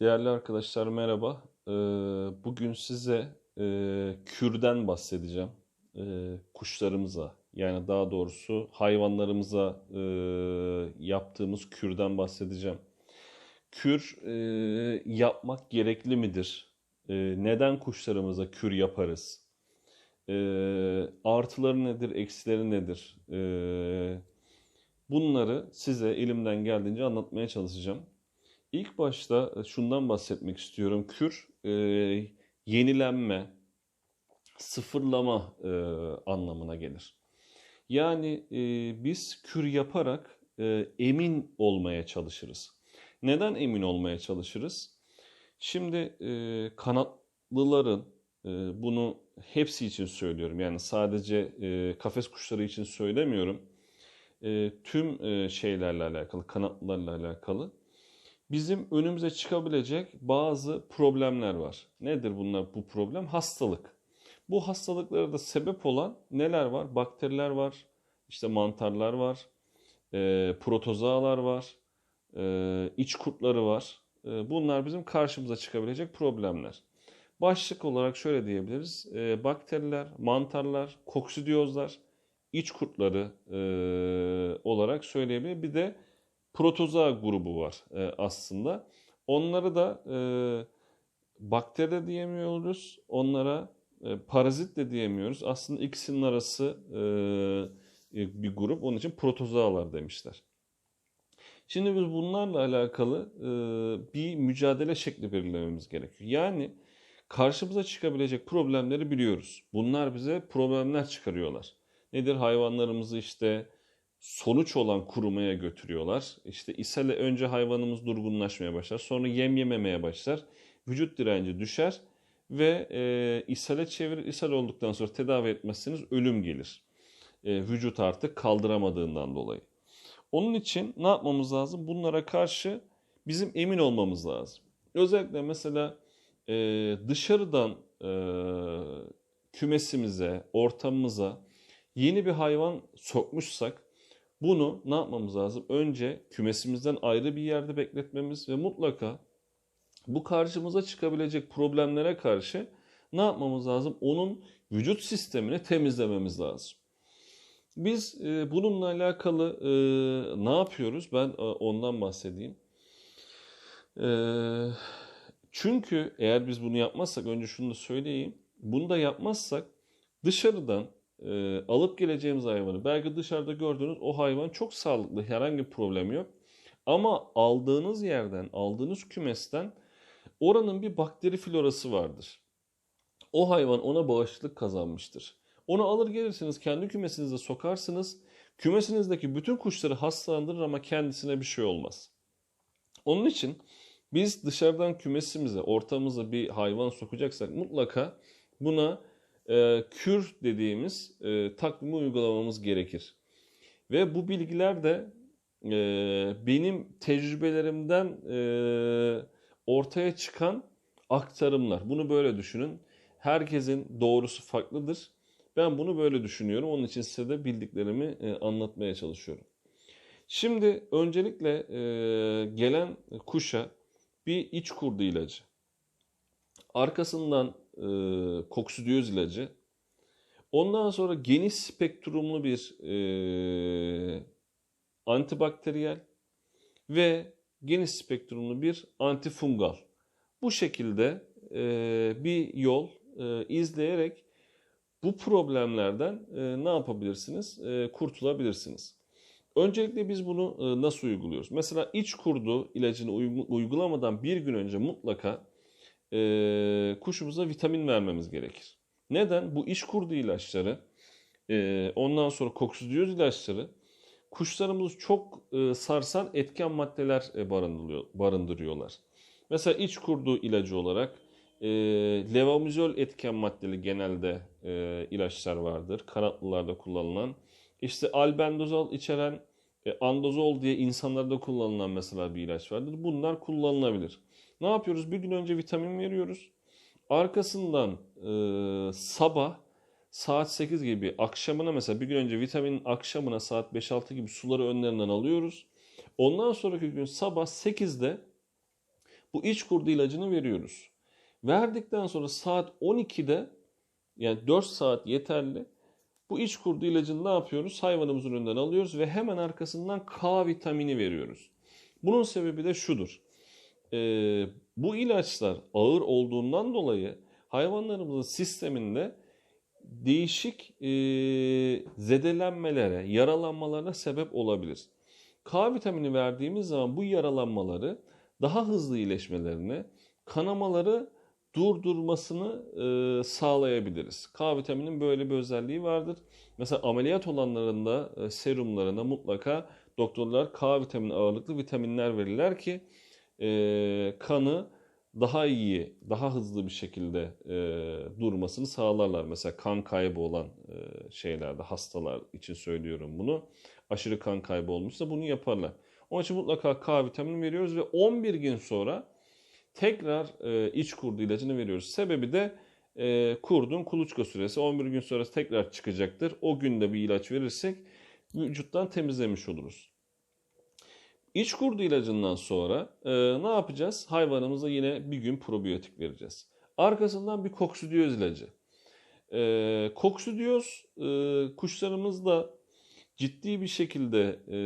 Değerli arkadaşlar merhaba. Ee, Bugün size e, kürden bahsedeceğim. Ee, Kuşlarımıza yani daha doğrusu hayvanlarımıza e, yaptığımız kürden bahsedeceğim. Kür e, yapmak gerekli midir? E, Neden kuşlarımıza kür yaparız? E, Artıları nedir, eksileri nedir? E, Bunları size elimden geldiğince anlatmaya çalışacağım. İlk başta e, şundan bahsetmek istiyorum. Kür e, yenilenme, sıfırlama e, anlamına gelir. Yani e, biz kür yaparak e, emin olmaya çalışırız. Neden emin olmaya çalışırız? Şimdi e, kanatlıların e, bunu hepsi için söylüyorum. Yani sadece e, kafes kuşları için söylemiyorum. E, tüm e, şeylerle alakalı, kanatlılarla alakalı bizim önümüze çıkabilecek bazı problemler var. Nedir bunlar bu problem? Hastalık. Bu hastalıklara da sebep olan neler var? Bakteriler var, işte mantarlar var, e, protozoalar var, e, iç kurtları var. E, bunlar bizim karşımıza çıkabilecek problemler. Başlık olarak şöyle diyebiliriz. E, bakteriler, mantarlar, koksidiyozlar, iç kurtları e, olarak söyleyebiliriz. Bir de protozoa grubu var e, aslında. Onları da e, bakteri de diyemiyoruz. Onlara e, parazit de diyemiyoruz. Aslında ikisinin arası e, e, bir grup. Onun için protozoalar demişler. Şimdi biz bunlarla alakalı e, bir mücadele şekli belirlememiz gerekiyor. Yani karşımıza çıkabilecek problemleri biliyoruz. Bunlar bize problemler çıkarıyorlar. Nedir? Hayvanlarımızı işte sonuç olan kurumaya götürüyorlar. İşte ishale önce hayvanımız durgunlaşmaya başlar. Sonra yem yememeye başlar. Vücut direnci düşer ve e, ishale çevirir. İshal olduktan sonra tedavi etmezseniz ölüm gelir. E, vücut artık kaldıramadığından dolayı. Onun için ne yapmamız lazım? Bunlara karşı bizim emin olmamız lazım. Özellikle mesela e, dışarıdan e, kümesimize, ortamımıza yeni bir hayvan sokmuşsak bunu ne yapmamız lazım? Önce kümesimizden ayrı bir yerde bekletmemiz ve mutlaka bu karşımıza çıkabilecek problemlere karşı ne yapmamız lazım? Onun vücut sistemini temizlememiz lazım. Biz e, bununla alakalı e, ne yapıyoruz? Ben e, ondan bahsedeyim. E, çünkü eğer biz bunu yapmazsak, önce şunu da söyleyeyim. Bunu da yapmazsak dışarıdan e, alıp geleceğimiz hayvanı belki dışarıda gördüğünüz o hayvan çok sağlıklı herhangi bir problemi yok. Ama aldığınız yerden, aldığınız kümesten oranın bir bakteri florası vardır. O hayvan ona bağışıklık kazanmıştır. Onu alır gelirsiniz kendi kümesinize sokarsınız. Kümesinizdeki bütün kuşları hastalandırır ama kendisine bir şey olmaz. Onun için biz dışarıdan kümesimize, ortamıza bir hayvan sokacaksak mutlaka buna e, kür dediğimiz e, takvimi uygulamamız gerekir. Ve bu bilgiler de e, benim tecrübelerimden e, ortaya çıkan aktarımlar. Bunu böyle düşünün. Herkesin doğrusu farklıdır. Ben bunu böyle düşünüyorum. Onun için size de bildiklerimi e, anlatmaya çalışıyorum. Şimdi öncelikle e, gelen kuşa bir iç kurdu ilacı. Arkasından e, koksidioz ilacı. Ondan sonra geniş spektrumlu bir e, antibakteriyel ve geniş spektrumlu bir antifungal. Bu şekilde e, bir yol e, izleyerek bu problemlerden e, ne yapabilirsiniz? E, kurtulabilirsiniz. Öncelikle biz bunu e, nasıl uyguluyoruz? Mesela iç kurdu ilacını uygulamadan bir gün önce mutlaka e, kuşumuza vitamin vermemiz gerekir. Neden? Bu iş kurdu ilaçları, e, ondan sonra koksidiyoz ilaçları kuşlarımızı çok e, sarsan etken maddeler e, barındırıyorlar. Mesela iç kurdu ilacı olarak e, levamizol etken maddeli genelde e, ilaçlar vardır. Kanatlılarda kullanılan. İşte albendazol içeren e, andazol diye insanlarda kullanılan mesela bir ilaç vardır. Bunlar kullanılabilir. Ne yapıyoruz? Bir gün önce vitamin veriyoruz. Arkasından e, sabah saat 8 gibi akşamına mesela bir gün önce vitaminin akşamına saat 5-6 gibi suları önlerinden alıyoruz. Ondan sonraki gün sabah 8'de bu iç kurdu ilacını veriyoruz. Verdikten sonra saat 12'de yani 4 saat yeterli. Bu iç kurdu ilacını ne yapıyoruz? Hayvanımızın önünden alıyoruz ve hemen arkasından K vitamini veriyoruz. Bunun sebebi de şudur. Ee, bu ilaçlar ağır olduğundan dolayı hayvanlarımızın sisteminde değişik e, zedelenmelere, yaralanmalarına sebep olabilir. K vitamini verdiğimiz zaman bu yaralanmaları daha hızlı iyileşmelerini, kanamaları durdurmasını e, sağlayabiliriz. K vitaminin böyle bir özelliği vardır. Mesela ameliyat olanlarında e, serumlarına mutlaka doktorlar K vitamini ağırlıklı vitaminler verirler ki e, kanı daha iyi, daha hızlı bir şekilde e, durmasını sağlarlar. Mesela kan kaybı olan e, şeylerde, hastalar için söylüyorum bunu. Aşırı kan kaybı olmuşsa bunu yaparlar. Onun için mutlaka K vitamini veriyoruz ve 11 gün sonra tekrar e, iç kurdu ilacını veriyoruz. Sebebi de e, kurdun kuluçka süresi 11 gün sonra tekrar çıkacaktır. O günde bir ilaç verirsek vücuttan temizlemiş oluruz. İç kurdu ilacından sonra e, ne yapacağız? Hayvanımıza yine bir gün probiyotik vereceğiz. Arkasından bir koksidiyoz ilacı. E, koksidiyoz e, kuşlarımızda ciddi bir şekilde e,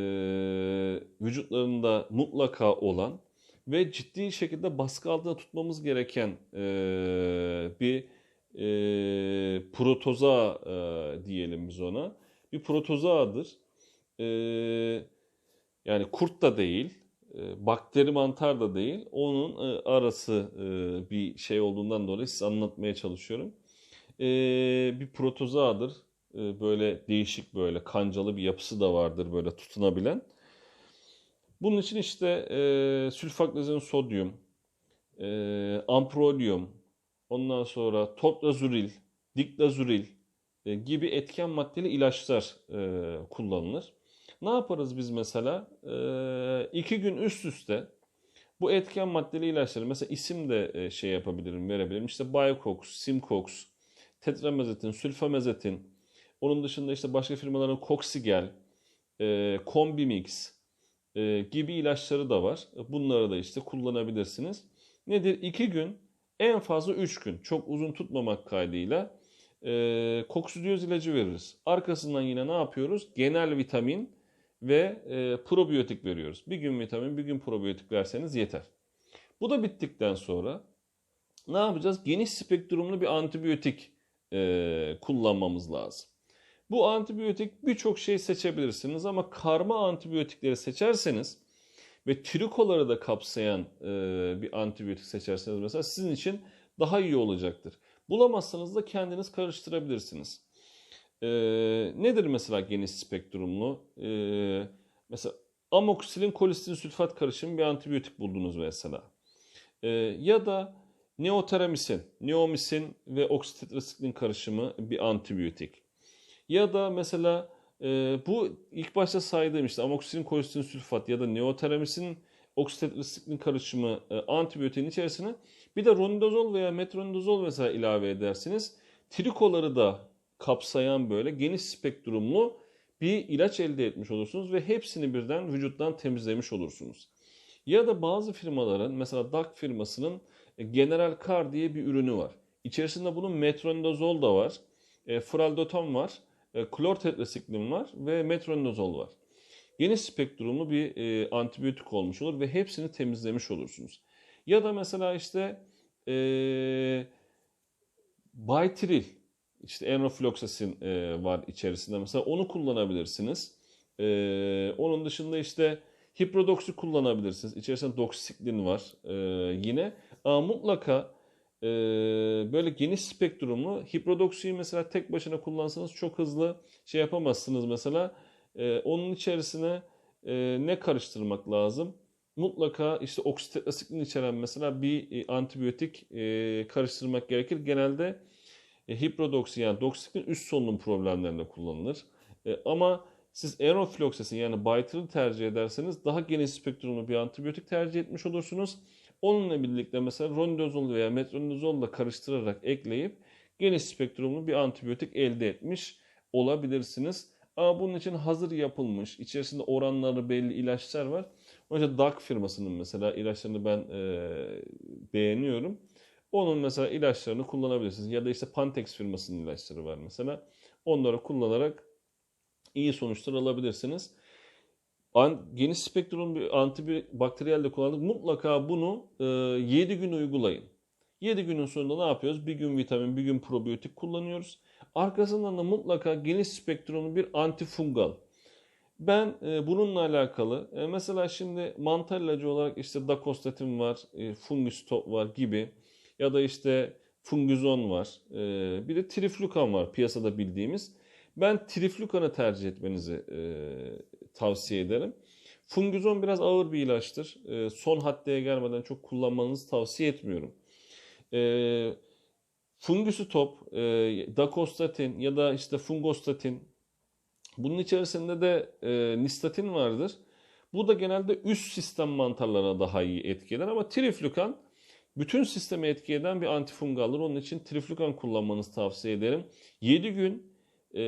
vücutlarında mutlaka olan ve ciddi şekilde baskı altında tutmamız gereken e, bir e, protoza e, diyelim biz ona. Bir protozoadır. E, yani kurt da değil, e, bakteri mantar da değil. Onun e, arası e, bir şey olduğundan dolayı size anlatmaya çalışıyorum. Bir protozoadır. E, böyle değişik böyle kancalı bir yapısı da vardır böyle tutunabilen. Bunun için işte e, sülfaklezen sodyum, e, amprolium, ondan sonra toplazuril, diklazuril e, gibi etken maddeli ilaçlar e, kullanılır. Ne yaparız biz mesela? E, iki gün üst üste bu etken maddeli ilaçları mesela isim de e, şey yapabilirim, verebilirim. İşte Biocox, Simcox, tetramezetin, sülfamezetin, onun dışında işte başka firmaların Coxigel, e, Combimix, e, gibi ilaçları da var. Bunları da işte kullanabilirsiniz. Nedir? 2 gün en fazla 3 gün çok uzun tutmamak kaydıyla e, koksidiyoz ilacı veririz. Arkasından yine ne yapıyoruz? Genel vitamin ve e, probiyotik veriyoruz. Bir gün vitamin, bir gün probiyotik verseniz yeter. Bu da bittikten sonra ne yapacağız? Geniş spektrumlu bir antibiyotik e, kullanmamız lazım. Bu antibiyotik birçok şey seçebilirsiniz ama karma antibiyotikleri seçerseniz ve trikoları da kapsayan e, bir antibiyotik seçerseniz mesela sizin için daha iyi olacaktır. Bulamazsanız da kendiniz karıştırabilirsiniz. E, nedir mesela geniş spektrumlu? E, mesela amoksilin kolistin sülfat karışımı bir antibiyotik buldunuz mesela. E, ya da neoteramisin, neomisin ve oksitetrasiklin karışımı bir antibiyotik. Ya da mesela e, bu ilk başta saydığım işte amoksilin kolistin sülfat ya da neoteramisin oksitetrisiklin karışımı e, antibiyotiğin içerisine bir de ronidazol veya metronidazol mesela ilave edersiniz. Trikoları da kapsayan böyle geniş spektrumlu bir ilaç elde etmiş olursunuz ve hepsini birden vücuttan temizlemiş olursunuz. Ya da bazı firmaların mesela DAK firmasının e, General Car diye bir ürünü var. İçerisinde bunun metronidazol da var, e, fraldoton var e, klor tetrasiklin var ve metronidazol var. Geniş spektrumlu bir e, antibiyotik olmuş olur ve hepsini temizlemiş olursunuz. Ya da mesela işte e, Baytril, işte enrofloxacin e, var içerisinde mesela onu kullanabilirsiniz. E, onun dışında işte hiprodoksi kullanabilirsiniz. İçerisinde doksisiklin var e, yine. Ama mutlaka e, böyle geniş spektrumlu hiprodoksiyi mesela tek başına kullansanız çok hızlı şey yapamazsınız mesela. E, onun içerisine e, ne karıştırmak lazım? Mutlaka işte oksitetrasiklin içeren mesela bir e, antibiyotik e, karıştırmak gerekir. Genelde e, hiprodoksi yani doksiklin üst solunum problemlerinde kullanılır. E, ama siz enrofloxacin yani Bytril tercih ederseniz daha geniş spektrumlu bir antibiyotik tercih etmiş olursunuz. Onunla birlikte mesela ronidazol veya metronidazol karıştırarak ekleyip geniş spektrumlu bir antibiyotik elde etmiş olabilirsiniz. Ama bunun için hazır yapılmış, içerisinde oranları belli ilaçlar var. Mesela DAK firmasının mesela ilaçlarını ben e, beğeniyorum. Onun mesela ilaçlarını kullanabilirsiniz. Ya da işte Pantex firmasının ilaçları var mesela. Onları kullanarak iyi sonuçlar alabilirsiniz. Geniş spektrum bir antibakteriyel de kullandık. Mutlaka bunu e, 7 gün uygulayın. 7 günün sonunda ne yapıyoruz? Bir gün vitamin, bir gün probiyotik kullanıyoruz. Arkasından da mutlaka geniş spektrumlu bir antifungal. Ben e, bununla alakalı e, mesela şimdi mantar ilacı olarak işte dakostatin var, e, fungistop var gibi ya da işte fungizon var. E, bir de triflukan var piyasada bildiğimiz. Ben triflukanı tercih etmenizi e, tavsiye ederim. Fungizon biraz ağır bir ilaçtır. E, son haddeye gelmeden çok kullanmanızı tavsiye etmiyorum. E, fungusitop, e, dakostatin ya da işte fungostatin bunun içerisinde de e, nistatin vardır. Bu da genelde üst sistem mantarlarına daha iyi etki eder ama triflukan bütün sistemi etki eden bir antifungaldır. Onun için triflukan kullanmanızı tavsiye ederim. 7 gün e,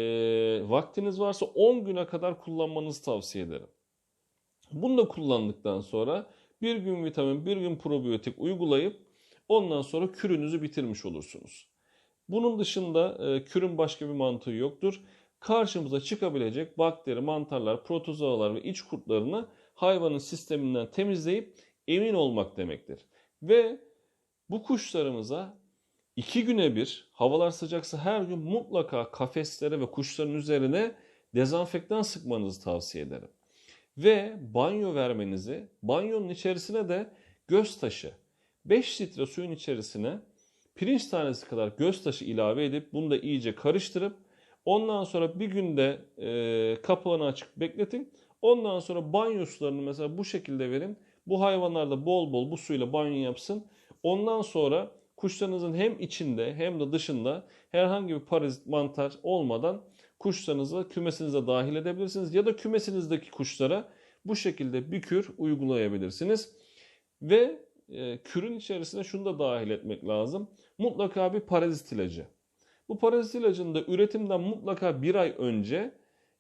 vaktiniz varsa 10 güne kadar kullanmanızı tavsiye ederim. Bunu da kullandıktan sonra bir gün vitamin, bir gün probiyotik uygulayıp ondan sonra kürünüzü bitirmiş olursunuz. Bunun dışında e, kürün başka bir mantığı yoktur. Karşımıza çıkabilecek bakteri, mantarlar, protozoalar ve iç kurtlarını hayvanın sisteminden temizleyip emin olmak demektir. Ve bu kuşlarımıza iki güne bir, havalar sıcaksa her gün mutlaka kafeslere ve kuşların üzerine dezenfektan sıkmanızı tavsiye ederim. Ve banyo vermenizi, banyonun içerisine de göz taşı, 5 litre suyun içerisine pirinç tanesi kadar göz taşı ilave edip bunu da iyice karıştırıp ondan sonra bir günde e, kapağını açık bekletin. Ondan sonra banyo sularını mesela bu şekilde verin. Bu hayvanlar da bol bol bu suyla banyo yapsın. Ondan sonra kuşlarınızın hem içinde hem de dışında herhangi bir parazit mantar olmadan kuşlarınızı kümesinize dahil edebilirsiniz. Ya da kümesinizdeki kuşlara bu şekilde bir kür uygulayabilirsiniz. Ve e, kürün içerisine şunu da dahil etmek lazım. Mutlaka bir parazit ilacı. Bu parazit ilacını da üretimden mutlaka bir ay önce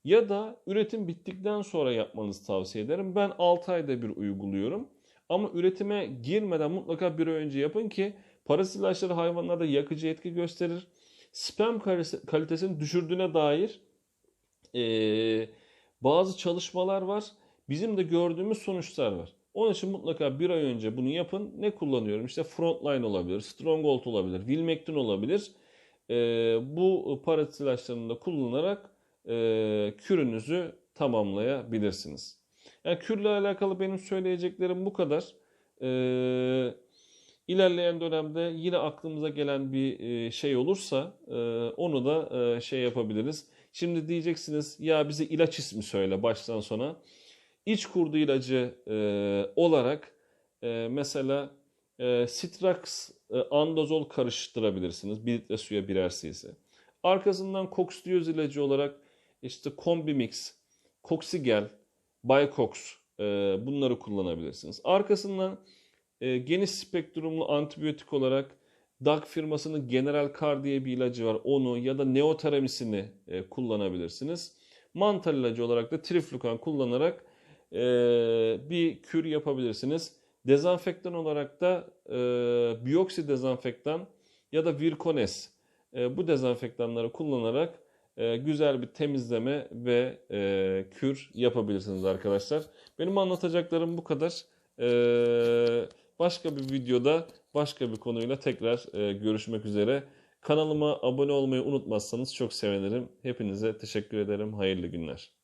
ya da üretim bittikten sonra yapmanızı tavsiye ederim. Ben 6 ayda bir uyguluyorum. Ama üretime girmeden mutlaka bir önce yapın ki parazit ilaçları hayvanlarda yakıcı etki gösterir. Sperm kalitesini düşürdüğüne dair e, bazı çalışmalar var. Bizim de gördüğümüz sonuçlar var. Onun için mutlaka bir ay önce bunu yapın. Ne kullanıyorum? İşte Frontline olabilir, Stronghold olabilir, Wilmectin olabilir. E, bu parazit ilaçlarını da kullanarak e, kürünüzü tamamlayabilirsiniz. Yani kürle alakalı benim söyleyeceklerim bu kadar. Ee, ilerleyen dönemde yine aklımıza gelen bir e, şey olursa e, onu da e, şey yapabiliriz. Şimdi diyeceksiniz ya bize ilaç ismi söyle baştan sona. İç kurdu ilacı olarak mesela Citrax andazol karıştırabilirsiniz. Bir litre suya birer cc. Arkasından koksidioz ilacı olarak işte Kombimix, Koksigel, Biocox e, bunları kullanabilirsiniz. Arkasından e, geniş spektrumlu antibiyotik olarak DAG firmasının General Kar diye bir ilacı var. Onu ya da neoteramisini e, kullanabilirsiniz. Mantar ilacı olarak da triflukan kullanarak e, bir kür yapabilirsiniz. Dezenfektan olarak da e, biyoksi dezenfektan ya da Virkones e, bu dezenfektanları kullanarak e, güzel bir temizleme ve e, kür yapabilirsiniz arkadaşlar. Benim anlatacaklarım bu kadar. E, başka bir videoda başka bir konuyla tekrar e, görüşmek üzere. Kanalıma abone olmayı unutmazsanız çok sevinirim. Hepinize teşekkür ederim. Hayırlı günler.